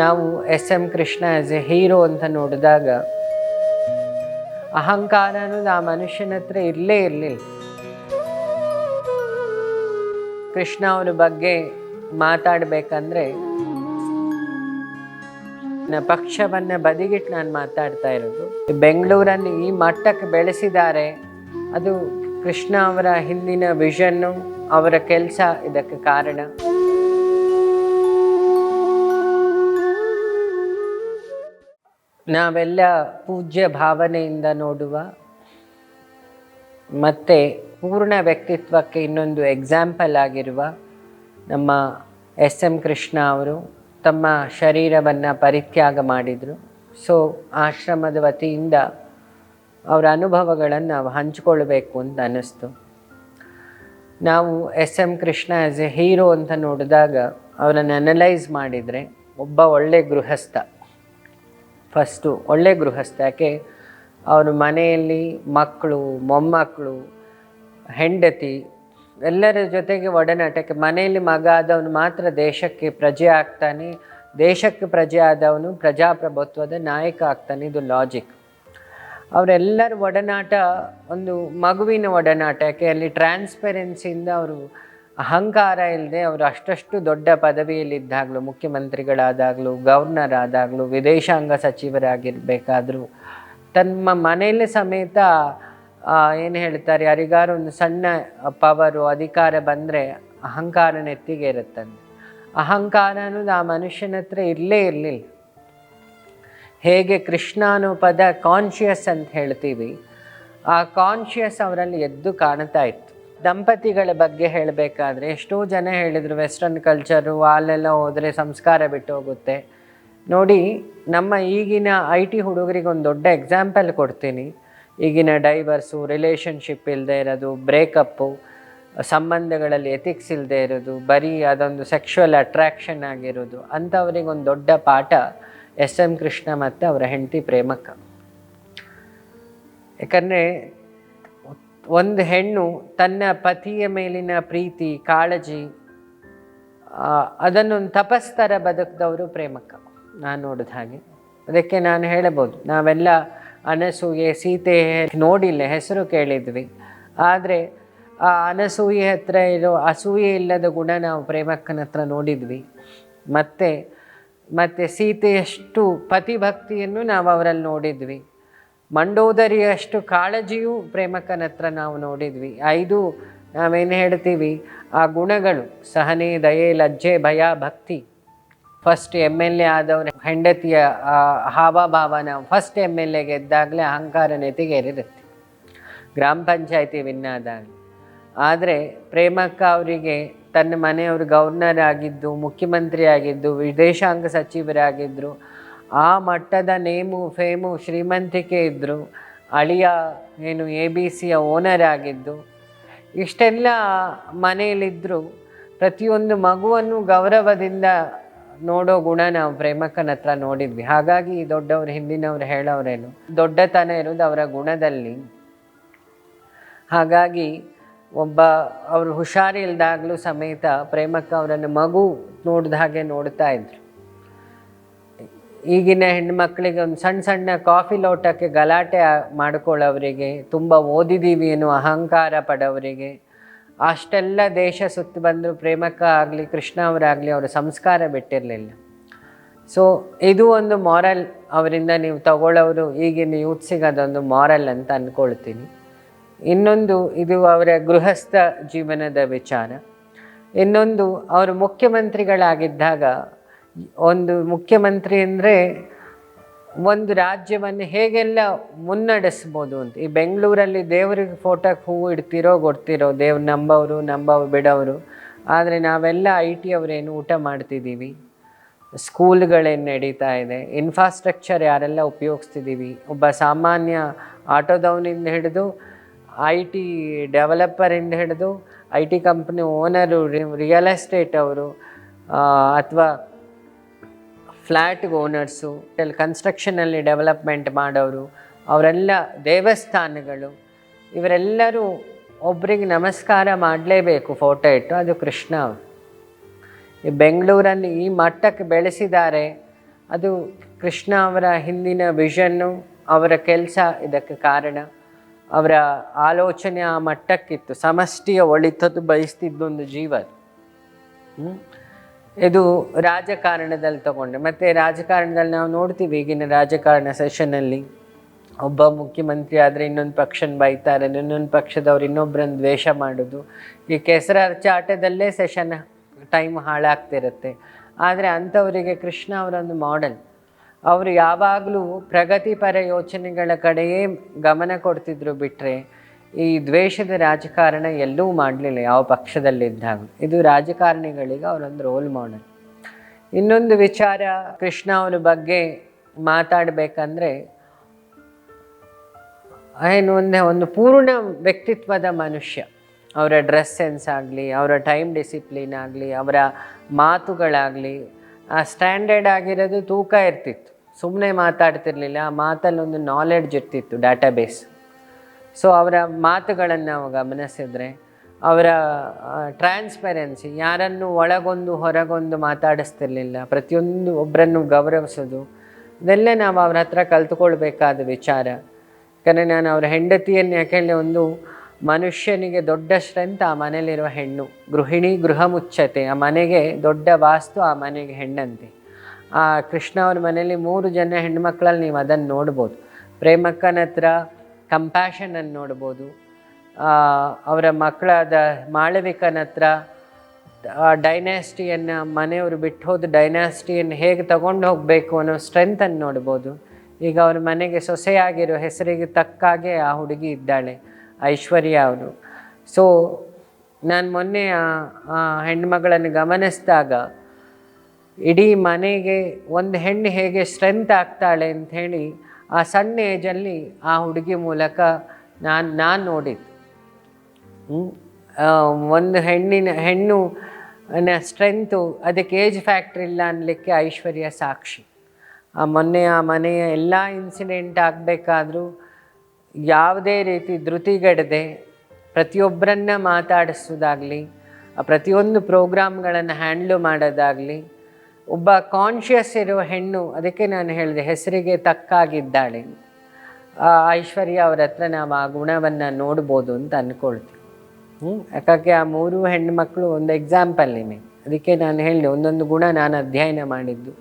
ನಾವು S M Krishna as a hero ಅಂತ ನೋಡಿದಾಗ ಅಹಂಕಾರ ಅನ್ನೋದು ಆ ಮನುಷ್ಯನ ಹತ್ರ ಇರಲೇ ಇರಲಿಲ್ಲ. ಕೃಷ್ಣ ಅವರ ಬಗ್ಗೆ ಮಾತಾಡಬೇಕಂದ್ರೆ, ನನ್ನ ಪಕ್ಷವನ್ನು ಬದಿಗಿಟ್ಟು ನಾನು ಮಾತಾಡ್ತಾ ಇರೋದು. ಬೆಂಗಳೂರನ್ನು ಈ ಮಟ್ಟಕ್ಕೆ ಬೆಳೆಸಿದ್ದಾರೆ, ಅದು ಕೃಷ್ಣ ಅವರ ಹಿಂದಿನ ವಿಷನ್ನು ಅವರ ಕೆಲಸ ಇದಕ್ಕೆ ಕಾರಣ. ನಾವೆಲ್ಲ ಪೂಜ್ಯ ಭಾವನೆಯಿಂದ ನೋಡುವ ಮತ್ತು ಪೂರ್ಣ ವ್ಯಕ್ತಿತ್ವಕ್ಕೆ ಇನ್ನೊಂದು ಎಕ್ಸಾಂಪಲ್ ಆಗಿರುವ ನಮ್ಮ ಎಸ್ ಎಂ ಕೃಷ್ಣ ಅವರು ತಮ್ಮ ಶರೀರವನ್ನು ಪರಿತ್ಯಾಗ ಮಾಡಿದರು. ಸೊ ಆಶ್ರಮದ ವತಿಯಿಂದ ಅವರ ಅನುಭವಗಳನ್ನು ಹಂಚಿಕೊಳ್ಬೇಕು ಅಂತ ಅನ್ನಿಸ್ತು. ನಾವು S M Krishna as a hero ಅಂತ ನೋಡಿದಾಗ ಅವರನ್ನು ಅನಲೈಸ್ ಮಾಡಿದರೆ ಒಬ್ಬ ಒಳ್ಳೆ ಗೃಹಸ್ಥ. ಫಸ್ಟು ಒಳ್ಳೆ ಗೃಹಸ್ಥ, ಯಾಕೆ? ಅವ್ರ ಮನೆಯಲ್ಲಿ ಮಕ್ಕಳು, ಮೊಮ್ಮಕ್ಕಳು, ಹೆಂಡತಿ, ಎಲ್ಲರ ಜೊತೆಗೆ ಒಡನಾಟಕ್ಕೆ, ಮನೆಯಲ್ಲಿ ಮಗ ಆದವನು ಮಾತ್ರ ದೇಶಕ್ಕೆ ಪ್ರಜೆ ಆಗ್ತಾನೆ. ದೇಶಕ್ಕೆ ಪ್ರಜೆ ಆದವನು ಪ್ರಜಾಪ್ರಭುತ್ವದ ನಾಯಕ ಆಗ್ತಾನೆ, ಇದು ಲಾಜಿಕ್ ಅವರೆಲ್ಲರ ಒಡನಾಟ, ಒಂದು ಮಗುವಿನ ಒಡನಾಟ, ಯಾಕೆ? ಅಲ್ಲಿ ಟ್ರಾನ್ಸ್ಪೆರೆನ್ಸಿಯಿಂದ ಅವರು ಅಹಂಕಾರ ಇಲ್ಲದೆ ಅವರು ಅಷ್ಟಷ್ಟು ದೊಡ್ಡ ಪದವಿಯಲ್ಲಿದ್ದಾಗಲೂ, ಮುಖ್ಯಮಂತ್ರಿಗಳಾದಾಗಲೂ ಗವರ್ನರ್ ಆದಾಗಲೂ ವಿದೇಶಾಂಗ ಸಚಿವರಾಗಿರಬೇಕಾದ್ರೂ, ತಮ್ಮ ಮನೆಯಲ್ಲಿ ಸಮೇತ ಏನು ಹೇಳ್ತಾರೆ, ಯಾರಿಗಾರು ಒಂದು ಸಣ್ಣ ಪವರು, ಅಧಿಕಾರ ಬಂದರೆ ಅಹಂಕಾರ ನೆತ್ತಿಗೆ ಇರುತ್ತಂತೆ. ಅಹಂಕಾರ ಅನ್ನೋದು ಆ ಮನುಷ್ಯನ ಹತ್ರ ಇರಲೇ ಇರಲಿಲ್ಲ. ಹೇಗೆ ಕೃಷ್ಣ ಅನ್ನೋ ಪದ ಕಾನ್ಷಿಯಸ್ ಅಂತ ಹೇಳ್ತೀವಿ, ಆ ಕಾನ್ಷಿಯಸ್ ಅವರಲ್ಲಿ ಎದ್ದು ಕಾಣ್ತಾ ಇತ್ತು. ದಂಪತಿಗಳ ಬಗ್ಗೆ ಹೇಳಬೇಕಾದ್ರೆ, ಎಷ್ಟೋ ಜನ ಹೇಳಿದರು ವೆಸ್ಟರ್ನ್ ಕಲ್ಚರು ಅಲ್ಲೆಲ್ಲ ಹೋದರೆ ಸಂಸ್ಕಾರ ಬಿಟ್ಟು ಹೋಗುತ್ತೆ. ನೋಡಿ, ನಮ್ಮ ಈಗಿನ ಐ ಟಿ ಹುಡುಗರಿಗೆ ಒಂದು ದೊಡ್ಡ ಎಕ್ಸಾಂಪಲ್ ಕೊಡ್ತೀನಿ. ಈಗಿನ ಡೈವರ್ಸು ರಿಲೇಷನ್ಶಿಪ್ ಇಲ್ಲದೆ ಇರೋದು ಬ್ರೇಕಪ್ಪು ಸಂಬಂಧಗಳಲ್ಲಿ ಎಥಿಕ್ಸ್ ಇಲ್ಲದೆ ಇರೋದು, ಬರೀ ಅದೊಂದು ಸೆಕ್ಷುವಲ್ ಅಟ್ರಾಕ್ಷನ್ ಆಗಿರೋದು ಅಂಥವ್ರಿಗೆ ಒಂದು ದೊಡ್ಡ ಪಾಠ ಎಸ್ ಎಂ ಕೃಷ್ಣ ಮತ್ತು ಅವರ ಹೆಂಡತಿ ಪ್ರೇಮಕ್ಕ. ಯಾಕಂದರೆ ಒಂದು ಹೆಣ್ಣು ತನ್ನ ಪತಿಯ ಮೇಲಿನ ಪ್ರೀತಿ, ಕಾಳಜಿ ಅದನ್ನು ಅದನ್ನೊಂದು ತಪಸ್ತರ ಬದುಕಿದವರು ಪ್ರೇಮಕ್ಕ. ನಾನು ನೋಡಿದ ಹಾಗೆ. ಅದಕ್ಕೆ ನಾನು ಹೇಳಬಹುದು, ನಾವೆಲ್ಲ ಅನಸೂಯೆ ಸೀತೆ ನೋಡಿಲ್ಲ, ಹೆಸರು ಕೇಳಿದ್ವಿ. ಆದರೆ ಆ ಅನಸೂಯೆ ಹತ್ರ ಇರೋ ಅಸೂಯೆ ಇಲ್ಲದ ಗುಣ ನಾವು ಪ್ರೇಮಕ್ಕನ ಹತ್ರ ನೋಡಿದ್ವಿ. ಮತ್ತು ಮತ್ತು ಸೀತೆಯಷ್ಟು ಪತಿಭಕ್ತಿಯನ್ನು ನಾವು ಅವರಲ್ಲಿ ನೋಡಿದ್ವಿ. ಮಂಡೋದರಿಯಷ್ಟು ಕಾಳಜಿಯೂ ಪ್ರೇಮಕನ ಹತ್ರ ನಾವು ನೋಡಿದ್ವಿ. ಐದು ನಾವೇನು ಹೇಳ್ತೀವಿ? ಆ ಗುಣಗಳು, ಸಹನೆ, ದಯೆ, ಲಜ್ಜೆ, ಭಯ, ಭಕ್ತಿ. ಫಸ್ಟ್ ಎಂ ಎಲ್ ಎ ಆದವನ ಹೆಂಡತಿಯ, ಆ ಹಾವಭಾವನ ಫಸ್ಟ್ ಎಂ ಎಲ್ ಎ ಗೆದ್ದಾಗಲೇ ಅಹಂಕಾರ ನೆತಿಗೇರಿರುತ್ತೆ ಗ್ರಾಮ ಪಂಚಾಯತಿ ವಿನ್ ಆದರೆ ಪ್ರೇಮಕ್ಕ ಅವರಿಗೆ ತನ್ನ ಮನೆಯವರು ಗವರ್ನರ್ ಆಗಿದ್ದು, ಮುಖ್ಯಮಂತ್ರಿ ಆಗಿದ್ದು, ವಿದೇಶಾಂಗ ಸಚಿವರಾಗಿದ್ದರು ಆ ಮಟ್ಟದ ನೇಮು, ಫೇಮು ಶ್ರೀಮಂತಿಕೆ ಇದ್ದರು ಅಳಿಯ ಏನು ಎ ಬಿ ಸಿಯ ಓನರ್ ಆಗಿದ್ದು. ಇಷ್ಟೆಲ್ಲ ಮನೆಯಲ್ಲಿದ್ದರೂ ಪ್ರತಿಯೊಂದು ಮಗುವನ್ನು ಗೌರವದಿಂದ ನೋಡೋ ಗುಣ ನಾವು ಪ್ರೇಮಕ್ಕನ ಹತ್ರ ನೋಡಿದ್ವಿ. ಹಾಗಾಗಿ ದೊಡ್ಡವರು ಹಿಂದಿನವ್ರು ಹೇಳೋರೇನು, ದೊಡ್ಡತನ ಇರೋದು ಅವರ ಗುಣದಲ್ಲಿ. ಹಾಗಾಗಿ ಒಬ್ಬ ಅವರು ಹುಷಾರಿಲ್ದಾಗಲೂ ಸಮೇತ ಪ್ರೇಮಕ್ಕ ಅವರನ್ನು ಮಗು ನೋಡಿದ ಹಾಗೆ ನೋಡ್ತಾ ಇದ್ರು. ಈಗಿನ ಹೆಣ್ಮಕ್ಳಿಗೆ ಒಂದು ಸಣ್ಣ ಸಣ್ಣ ಕಾಫಿ ಲೋಟಕ್ಕೆ ಗಲಾಟೆ ಮಾಡ್ಕೊಳ್ಳೋವರಿಗೆ, ತುಂಬ ಓದಿದ್ದೀವಿ ಅನ್ನೋ ಅಹಂಕಾರ ಪಡೋವರಿಗೆ, ಅಷ್ಟೆಲ್ಲ ದೇಶ ಸುತ್ತು ಬಂದರೂ ಪ್ರೇಮಕ್ಕ ಆಗಲಿ, ಕೃಷ್ಣ ಅವರಾಗಲಿ ಅವರ ಸಂಸ್ಕಾರ ಬಿಟ್ಟಿರಲಿಲ್ಲ. ಸೊ ಇದು ಒಂದು ಮಾರಲ್ ಅವರಿಂದ ನೀವು ತಗೊಳ್ಳೋರು ಈಗಿನ ಯೂತ್ಸಿಗೆ ಅದೊಂದು ಮಾರಲ್ ಅಂತ ಅಂದ್ಕೊಳ್ತೀನಿ ಇನ್ನೊಂದು, ಇದು ಅವರ ಗೃಹಸ್ಥ ಜೀವನದ ವಿಚಾರ. ಇನ್ನೊಂದು, ಅವರು ಮುಖ್ಯಮಂತ್ರಿಗಳಾಗಿದ್ದಾಗ ಒಂದು ಮುಖ್ಯಮಂತ್ರಿ ಅಂದರೆ ಒಂದು ರಾಜ್ಯವನ್ನು ಹೇಗೆಲ್ಲ ಮುನ್ನಡೆಸ್ಬೋದು ಅಂತ. ಈ ಬೆಂಗಳೂರಲ್ಲಿ ದೇವರಿಗೆ ಫೋಟೋಕ್ಕೆ ಹೂವು ಇಡ್ತಿರೋ ಕೊಡ್ತಿರೋ ದೇವ್ರು ನಂಬವರು ನಂಬವ್ರು ಬಿಡೋರು ಆದರೆ ನಾವೆಲ್ಲ ಐ ಟಿ ಅವರೇನು ಊಟ ಮಾಡ್ತಿದ್ದೀವಿ. ಸ್ಕೂಲ್ಗಳೇನು ನಡೀತಾ ಇದೆ. ಇನ್ಫ್ರಾಸ್ಟ್ರಕ್ಚರ್ ಯಾರೆಲ್ಲ ಉಪಯೋಗಿಸ್ತಿದ್ದೀವಿ. ಒಬ್ಬ ಸಾಮಾನ್ಯ ಆಟೋದವನಿಂದ ಹಿಡಿದು ಐ ಟಿ ಡೆವಲಪರಿಂದ ಹಿಡಿದು I T company owner real estate ಅವರು ಅಥವಾ ಫ್ಲ್ಯಾಟ್ ಓನರ್ಸು ಟೆಲ್ ಕನ್ಸ್ಟ್ರಕ್ಷನಲ್ಲಿ ಡೆವಲಪ್ಮೆಂಟ್ ಮಾಡೋರು, ಅವರೆಲ್ಲ ದೇವಸ್ಥಾನಗಳು, ಇವರೆಲ್ಲರೂ ಒಬ್ರಿಗೆ ನಮಸ್ಕಾರ ಮಾಡಲೇಬೇಕು ಫೋಟೋ ಇಟ್ಟು, ಅದು ಕೃಷ್ಣ ಈ ಬೆಂಗಳೂರಲ್ಲಿ ಈ ಮಟ್ಟಕ್ಕೆ ಬೆಳೆಸಿದ್ದಾರೆ, ಅದು ಕೃಷ್ಣ ಅವರ ಹಿಂದಿನ ವಿಷನ್ನು ಅವರ ಕೆಲಸ ಇದಕ್ಕೆ ಕಾರಣ ಅವರ ಆಲೋಚನೆ ಆ ಮಟ್ಟಕ್ಕಿತ್ತು, ಸಮಷ್ಟಿಯ ಒಳಿತದ್ದು ಬಯಸ್ತಿದ್ದೊಂದು ಜೀವ. ಹ್ಮ್? ಇದು ರಾಜಕಾರಣದಲ್ಲಿ ತಗೊಂಡೆ. ಮತ್ತು ರಾಜಕಾರಣದಲ್ಲಿ ನಾವು ನೋಡ್ತೀವಿ ಈಗಿನ ರಾಜಕಾರಣ ಸೆಷನಲ್ಲಿ ಒಬ್ಬ ಮುಖ್ಯಮಂತ್ರಿ ಆದರೆ ಇನ್ನೊಂದು ಪಕ್ಷನ ಬೈತಾರೆ, ಇನ್ನೊಂದು ಪಕ್ಷದವ್ರು ಇನ್ನೊಬ್ಬರನ್ನು ದ್ವೇಷ ಮಾಡೋದು. ಈ ಕೆಸರಾಚಾಟದಲ್ಲೇ ಸೆಷನ್ ಟೈಮ್ ಹಾಳಾಗ್ತಿರುತ್ತೆ. ಆದರೆ ಅಂಥವರಿಗೆ ಕೃಷ್ಣ ಅವರೊಂದು ಮಾಡೆಲ್ ಅವರು ಯಾವಾಗಲೂ ಪ್ರಗತಿಪರ ಯೋಚನೆಗಳ ಕಡೆಯೇ ಗಮನ ಕೊಡ್ತಿದ್ರು ಬಿಟ್ಟರೆ ಈ ದ್ವೇಷದ ರಾಜಕಾರಣ ಎಲ್ಲೂ ಮಾಡಲಿಲ್ಲ, ಯಾವ ಪಕ್ಷದಲ್ಲಿದ್ದಾಗ ಇದು ರಾಜಕಾರಣಿಗಳಿಗೆ ಅವರೊಂದು ರೋಲ್ ಮಾಡೆಲ್ ಇನ್ನೊಂದು ವಿಚಾರ, ಕೃಷ್ಣ ಅವರ ಬಗ್ಗೆ ಮಾತಾಡಬೇಕಂದ್ರೆ, ಏನು ಒಂದೇ ಒಂದು ಪೂರ್ಣ ವ್ಯಕ್ತಿತ್ವದ ಮನುಷ್ಯ. ಅವರ ಡ್ರೆಸ್ ಸೆನ್ಸ್ ಆಗಲಿ, ಅವರ ಟೈಮ್ ಡಿಸಿಪ್ಲಿನ್ ಆಗಲಿ, ಅವರ ಮಾತುಗಳಾಗಲಿ, ಆ ಸ್ಟ್ಯಾಂಡರ್ಡ್ ಆಗಿರೋದು ತೂಕ ಇರ್ತಿತ್ತು. ಸುಮ್ಮನೆ ಮಾತಾಡ್ತಿರ್ಲಿಲ್ಲ, ಆ ಮಾತಲ್ಲಿ ಒಂದು ನಾಲೆಡ್ಜ್ ಇರ್ತಿತ್ತು ಡಾಟಾಬೇಸ್ ಸೊ ಅವರ ಮಾತುಗಳನ್ನು ನಾವು ಗಮನಿಸಿದರೆ, ಅವರ ಟ್ರಾನ್ಸ್ಪರೆನ್ಸಿ ಯಾರನ್ನು ಒಳಗೊಂದು ಹೊರಗೊಂದು ಮಾತಾಡಿಸ್ತಿರ್ಲಿಲ್ಲ, ಪ್ರತಿಯೊಂದು ಒಬ್ಬರನ್ನು ಗೌರವಿಸೋದು, ಇದೆಲ್ಲ ನಾವು ಅವ್ರ ಹತ್ರ ಕಲ್ತ್ಕೊಳ್ಬೇಕಾದ ವಿಚಾರ. ಯಾಕಂದರೆ ನಾನು ಅವರ ಹೆಂಡತಿಯನ್ನು ಯಾಕೆಂದರೆ ಒಂದು ಮನುಷ್ಯನಿಗೆ ದೊಡ್ಡ ಸ್ಟ್ರೆಂತ್ ಆ ಮನೆಯಲ್ಲಿರುವ ಹೆಣ್ಣು, ಗೃಹಿಣಿ ಗೃಹ ಆ ಮನೆಗೆ ದೊಡ್ಡ ವಾಸ್ತು ಆ ಮನೆಗೆ ಹೆಣ್ಣಂತೆ. ಆ ಕೃಷ್ಣ ಅವ್ರ ಮನೆಯಲ್ಲಿ ಮೂರು ಜನ ಹೆಣ್ಮಕ್ಳಲ್ಲಿ ನೀವು ಅದನ್ನು ನೋಡ್ಬೋದು. ಪ್ರೇಮಕ್ಕನ ಹತ್ರ ಕಂಪ್ಯಾಷನನ್ನು ನೋಡ್ಬೋದು. ಅವರ ಮಕ್ಕಳಾದ ಮಾಳವಿಕನ ಹತ್ರ ಡೈನಾಸ್ಟಿಯನ್ನು ಮನೆಯವರು ಬಿಟ್ಟು ಹೋದ ಡೈನಾಸ್ಟಿಯನ್ನು ಹೇಗೆ ತಗೊಂಡು ಹೋಗಬೇಕು ಅನ್ನೋ ಸ್ಟ್ರೆಂತನ್ನು ನೋಡ್ಬೋದು. ಈಗ ಅವ್ರ ಮನೆಗೆ ಸೊಸೆಯಾಗಿರೋ ಹೆಸರಿಗೆ ತಕ್ಕಾಗೆ ಆ ಹುಡುಗಿ ಇದ್ದಾಳೆ, ಐಶ್ವರ್ಯ ಅವರು ಸೊ ನಾನು ಮೊನ್ನೆ ಆ- ಹೆಣ್ಮಗಳನ್ನು ಗಮನಿಸಿದಾಗ, ಇಡೀ ಮನೆಗೆ ಒಂದು ಹೆಣ್ಣು ಹೇಗೆ ಸ್ಟ್ರೆಂತ್ ಆಗ್ತಾಳೆ ಅಂಥೇಳಿ ಆ ಸಣ್ಣ ಏಜಲ್ಲಿ ಆ ಹುಡುಗಿ ಮೂಲಕ ನಾನು ನಾನು ನೋಡಿದ್ದು. ಒಂದು ಹೆಣ್ಣಿನ, ಹೆಣ್ಣು ಸ್ಟ್ರೆಂತು ಅದಕ್ಕೆ ಏಜ್ ಫ್ಯಾಕ್ಟ್ರಿ ಇಲ್ಲ ಅನ್ನಲಿಕ್ಕೆ ಐಶ್ವರ್ಯ ಸಾಕ್ಷಿ. ಆ ಮೊನ್ನೆ, ಆ ಮನೆಯ ಎಲ್ಲ ಇನ್ಸಿಡೆಂಟ್ ಆಗಬೇಕಾದರೂ ಯಾವುದೇ ರೀತಿ ಧೃತಿಗೆಡದೆ ಪ್ರತಿಯೊಬ್ಬರನ್ನ ಮಾತಾಡಿಸೋದಾಗಲಿ ಪ್ರತಿಯೊಂದು ಪ್ರೋಗ್ರಾಮ್ಗಳನ್ನು ಹ್ಯಾಂಡ್ಲು ಮಾಡೋದಾಗಲಿ ಒಬ್ಬ ಕಾನ್ಷಿಯಸ್ ಇರೋ ಹೆಣ್ಣು, ಅದಕ್ಕೆ ನಾನು ಹೇಳಿದೆ, ಹೆಸರಿಗೆ ತಕ್ಕಾಗಿದ್ದಾಳೆ. ಐಶ್ವರ್ಯ ಅವ್ರ ಹತ್ರ ನಾವು ಆ ಗುಣವನ್ನು ನೋಡ್ಬೋದು ಅಂತ ಅಂದ್ಕೊಳ್ತೀವಿ ಹ್ಞೂ ಯಾಕೆ ಆ ಮೂರು ಮಕ್ಕಳು ಒಂದು ಎಕ್ಸಾಂಪಲ್ ನಿಮಗೆ. ಅದಕ್ಕೆ ನಾನು ಹೇಳಿದೆ, ಒಂದೊಂದು ಗುಣ ನಾನು ಅಧ್ಯಯನ ಮಾಡಿದ್ದು.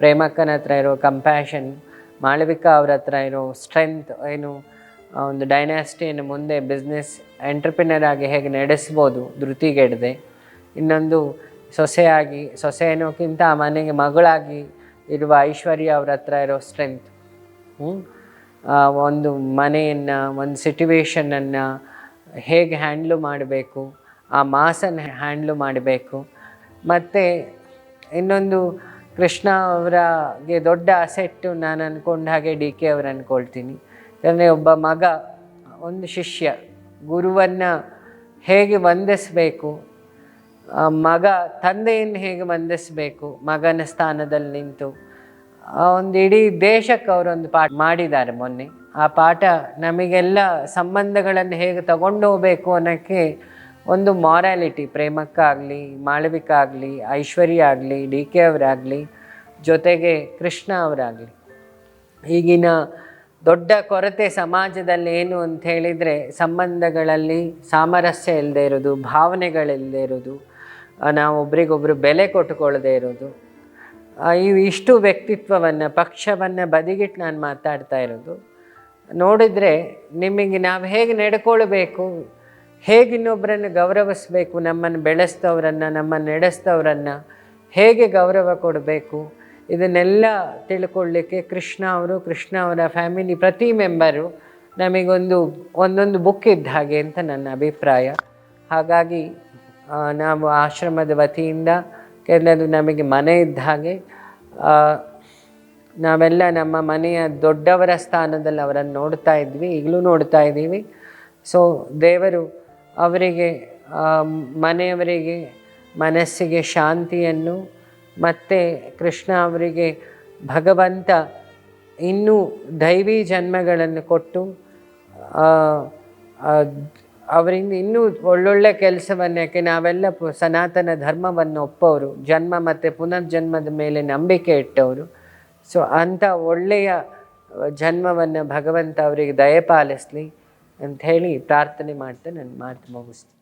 ಪ್ರೇಮಕ್ಕನ ಹತ್ರ ಇರೋ ಕಂಪ್ಯಾಷನ್ ಮಾಳವಿಕಾ ಅವ್ರ ಹತ್ರ ಇರೋ ಸ್ಟ್ರೆಂತ್ ಏನು ಒಂದು ಡೈನಾಸ್ಟಿಯನ್ನು ಮುಂದೆ ಬಿಸ್ನೆಸ್ ಎಂಟರ್ಪ್ರಿನರ್ ಆಗಿ ಹೇಗೆ ನಡೆಸ್ಬೋದು, ಧೃತಿಗೆಡದೆ. ಇನ್ನೊಂದು ಸೊಸೆಯಾಗಿ ಸೊಸೆ ಅನ್ನೋಕ್ಕಿಂತ ಆ ಮನೆಗೆ ಮಗಳಾಗಿ ಇರುವ ಐಶ್ವರ್ಯ ಅವ್ರ ಹತ್ರ ಇರೋ ಸ್ಟ್ರೆಂತ್ ಒಂದು ಮನೆಯನ್ನು, ಒಂದು ಸಿಟುವೇಶನನ್ನು ಹೇಗೆ ಹ್ಯಾಂಡ್ಲು ಮಾಡಬೇಕು, ಆ ಮಾಸನ್ನು ಹ್ಯಾಂಡ್ಲು ಮಾಡಬೇಕು. ಮತ್ತು ಇನ್ನೊಂದು ಕೃಷ್ಣ ಅವರಿಗೆ ದೊಡ್ಡ ಅಸೆಟ್ಟು ನಾನು ಅಂದ್ಕೊಂಡ ಹಾಗೆ ಡಿ ಕೆ ಅವ್ರು ಅಂದ್ಕೊಳ್ತೀನಿ ಯಾಕಂದರೆ ಒಬ್ಬ ಮಗ, ಒಂದು ಶಿಷ್ಯ, ಗುರುವನ್ನು ಹೇಗೆ ವಂದಿಸಬೇಕು ಮಗ ತಂದೆಯನ್ನು ಹೇಗೆ ವಂದಿಸಬೇಕು? ಮಗನ ಸ್ಥಾನದಲ್ಲಿ ನಿಂತು. ಒಂದು ಇಡೀ ದೇಶಕ್ಕೆ ಅವರೊಂದು ಪಾಠ ಮಾಡಿದ್ದಾರೆ ಮೊನ್ನೆ. ಆ ಪಾಠ ನಮಗೆಲ್ಲ ಸಂಬಂಧಗಳನ್ನು ಹೇಗೆ ತಗೊಂಡು ಹೋಗಬೇಕು ಅನ್ನೋಕ್ಕೆ ಒಂದು ಮಾರಾಲಿಟಿ ಪ್ರೇಮಕ್ಕಾಗಲಿ ಮಾಳವಿಕಾಗಲಿ ಐಶ್ವರ್ಯ ಆಗಲಿ ಡಿ ಕೆ ಅವರಾಗಲಿ ಜೊತೆಗೆ ಕೃಷ್ಣ ಅವರಾಗಲಿ. ಈಗಿನ ದೊಡ್ಡ ಕೊರತೆ ಸಮಾಜದಲ್ಲಿ ಏನು ಅಂತ ಹೇಳಿದರೆ, ಸಂಬಂಧಗಳಲ್ಲಿ ಸಾಮರಸ್ಯ ಇಲ್ಲದೆ ಇರೋದು ಭಾವನೆಗಳಿಲ್ಲದೆ ಇರೋದು ಆ, ನಾವು ಒಬ್ರಿಗೊಬ್ರು ಬೆಲೆ ಕೊಟ್ಟುಕೊಳ್ಳದೆ ಇರೋದು. ಇವು ಇಷ್ಟು ವ್ಯಕ್ತಿತ್ವವನ್ನು ಪಕ್ಷವನ್ನು ಬದಿಗಿಟ್ಟು ನಾನು ಮಾತಾಡ್ತಾ ಇರೋದು. ನೋಡಿದರೆ ನಿಮಗೆ ನಾವು ಹೇಗೆ ನಡ್ಕೊಳ್ಬೇಕು ಹೇಗೆ ಇನ್ನೊಬ್ಬರನ್ನು ಗೌರವಿಸಬೇಕು ನಮ್ಮನ್ನು ಬೆಳೆಸ್ತವ್ರನ್ನು ನಮ್ಮನ್ನು ನಡೆಸ್ತವ್ರನ್ನು ಹೇಗೆ ಗೌರವ ಕೊಡಬೇಕು ಇದನ್ನೆಲ್ಲ ತಿಳ್ಕೊಳ್ಳಿಕ್ಕೆ ಕೃಷ್ಣ ಅವರು ಕೃಷ್ಣ ಅವರ ಫ್ಯಾಮಿಲಿ ಪ್ರತಿ ಮೆಂಬರು ನಮಗೊಂದು ಒಂದೊಂದು ಬುಕ್ ಇದ್ದ ಹಾಗೆ ಅಂತ ನನ್ನ ಅಭಿಪ್ರಾಯ. ಹಾಗಾಗಿ ನಾವು ಆಶ್ರಮದ ವತಿಯಿಂದ ಕೆಲವು ನಮಗೆ ಮನೆ ಇದ್ದ ಹಾಗೆ ನಾವೆಲ್ಲ ನಮ್ಮ ಮನೆಯ ದೊಡ್ಡವರ ಸ್ಥಾನದಲ್ಲಿ ಅವರನ್ನು ನೋಡ್ತಾ ಇದ್ವಿ, ಈಗಲೂ ನೋಡ್ತಾ ಇದ್ದೀವಿ. ಸೊ ದೇವರು ಅವರಿಗೆ ಮನೆಯವರಿಗೆ ಮನಸ್ಸಿಗೆ ಶಾಂತಿಯನ್ನು ಮತ್ತು ಕೃಷ್ಣ ಅವರಿಗೆ ಭಗವಂತ ಇನ್ನೂ ದೈವಿ ಜನ್ಮಗಳನ್ನು ಕೊಟ್ಟು ಅವರಿಂದ ಇನ್ನೂ ಒಳ್ಳೊಳ್ಳೆ ಕೆಲಸವನ್ನು, ಯಾಕೆ ನಾವೆಲ್ಲ ಸನಾತನ ಧರ್ಮವನ್ನು ಒಪ್ಪವರು ಜನ್ಮ ಮತ್ತು ಪುನರ್ಜನ್ಮದ ಮೇಲೆ ನಂಬಿಕೆ ಇಟ್ಟವರು ಸೊ, ಅಂಥ ಒಳ್ಳೆಯ ಜನ್ಮವನ್ನು ಭಗವಂತ ಅವರಿಗೆ ದಯಪಾಲಿಸಲಿ ಹೇಳಿ ಪ್ರಾರ್ಥನೆ ಮಾಡ್ತಾ ನನ್ನ ಮಾತು ಮುಗಿಸ್ತೀನಿ.